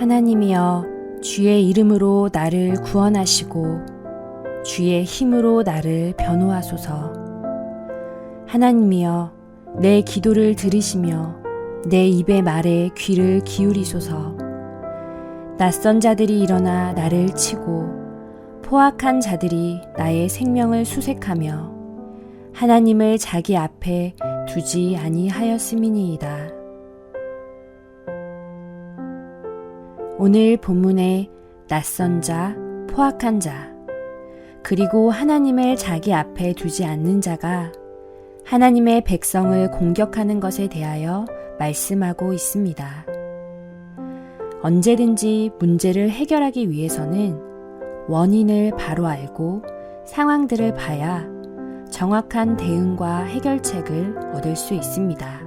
하나님이여 주의 이름으로 나를 구원하시고 주의 힘으로 나를 변호하소서. 하나님이여 내 기도를 들으시며 내 입의 말에 귀를 기울이소서. 낯선 자들이 일어나 나를 치고 포악한 자들이 나의 생명을 수색하며 하나님을 자기 앞에 두지 아니하였음이니이다. 오늘 본문의 낯선 자, 포악한 자, 그리고 하나님을 자기 앞에 두지 않는 자가 하나님의 백성을 공격하는 것에 대하여 말씀하고 있습니다. 언제든지 문제를 해결하기 위해서는 원인을 바로 알고 상황들을 봐야 정확한 대응과 해결책을 얻을 수 있습니다.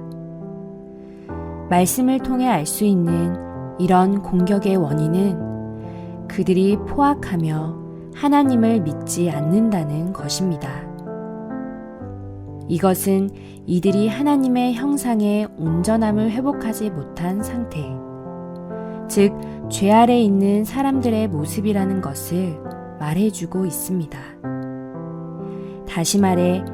말씀을 통해 알 수 있는 이런 공격의 원인은 그들이 포악하며 하나님을 믿지 않는다는 것입니다. 이것은 이들이 하나님의 형상의 온전함을 회복하지 못한 상태, 즉, 죄 아래 있는 사람들의 모습이라는 것을 말해주고 있습니다. 다시 말해,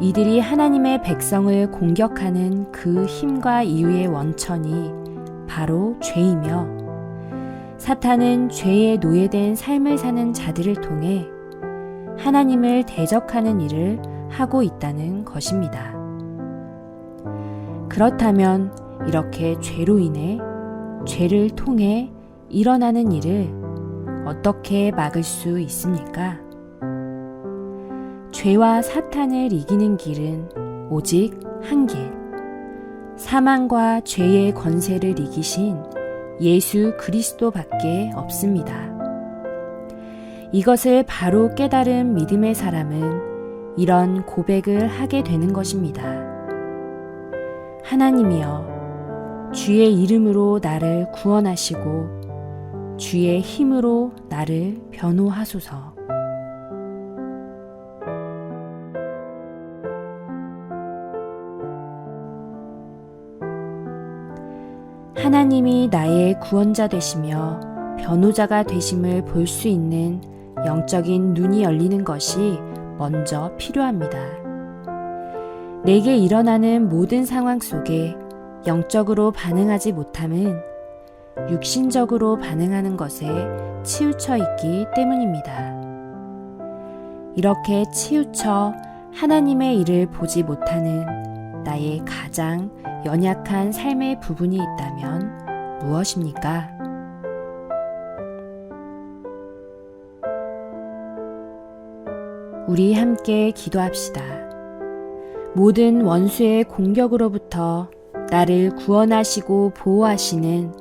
이들이 하나님의 백성을 공격하는 그 힘과 이유의 원천이 바로 죄이며, 사탄은 죄에 노예된 삶을 사는 자들을 통해 하나님을 대적하는 일을 하고 있다는 것입니다. 그렇다면 이렇게 죄로 인해 죄를 통해 일어나는 일을 어떻게 막을 수 있습니까? 죄와 사탄을 이기는 길은 오직 한 길. 사망과 죄의 권세를 이기신 예수 그리스도밖에 없습니다. 이것을 바로 깨달은 믿음의 사람은 이런 고백을 하게 되는 것입니다. 하나님이여, 주의 이름으로 나를 구원하시고, 주의 힘으로 나를 변호하소서. 하나님이 나의 구원자 되시며 변호자가 되심을 볼 수 있는 영적인 눈이 열리는 것이 먼저 필요합니다. 내게 일어나는 모든 상황 속에 영적으로 반응하지 못함은 육신적으로 반응하는 것에 치우쳐 있기 때문입니다. 이렇게 치우쳐 하나님의 일을 보지 못하는 나의 가장 연약한 삶의 부분이 있다면 무엇입니까? 우리 함께 기도합시다. 모든 원수의 공격으로부터 나를 구원하시고 보호하시는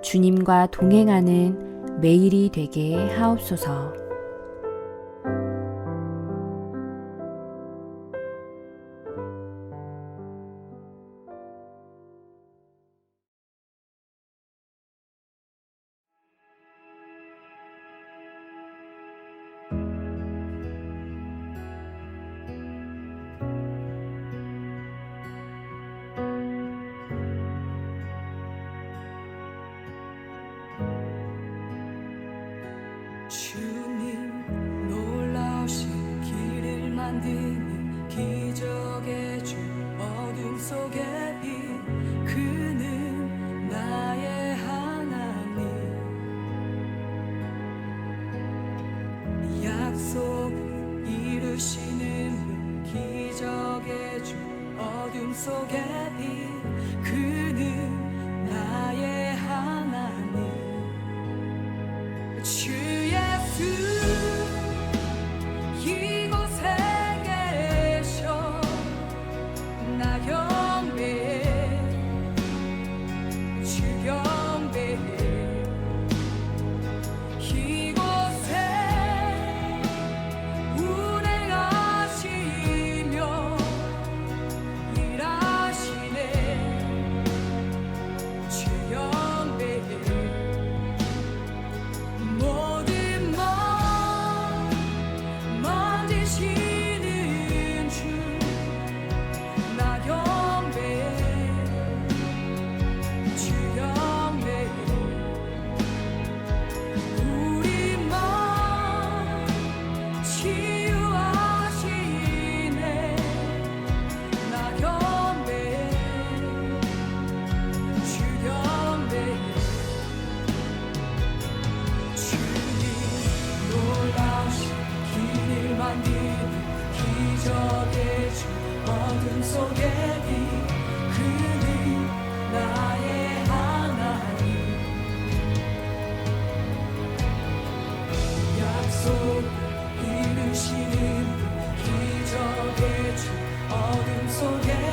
주님과 동행하는 매일이 되게 하옵소서. 주님 놀라우신 길을 만드는 기적의 주 어둠 속에 빛 그는 나의 하나님. 약속 이루시는 분 기적의 주 어둠 속에 빛 그는 나의 so yeah.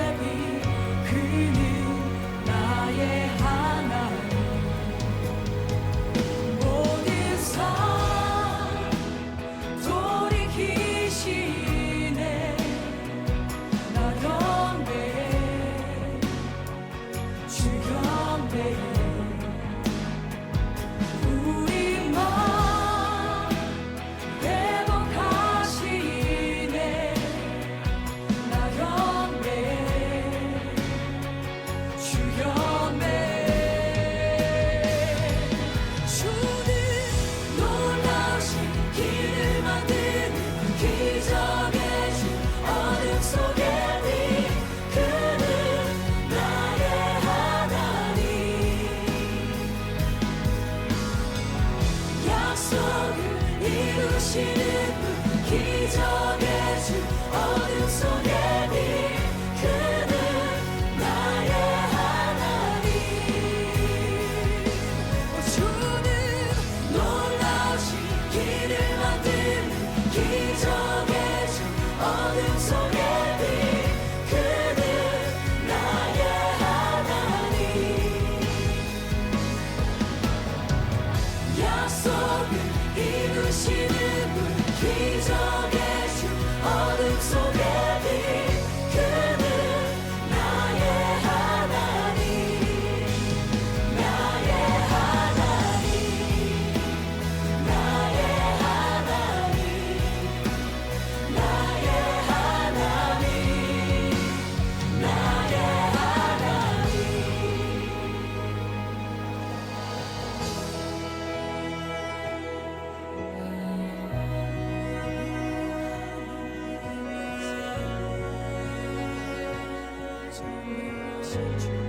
약속을 이루시는 분 기적의 주 어둠 속에 最远的。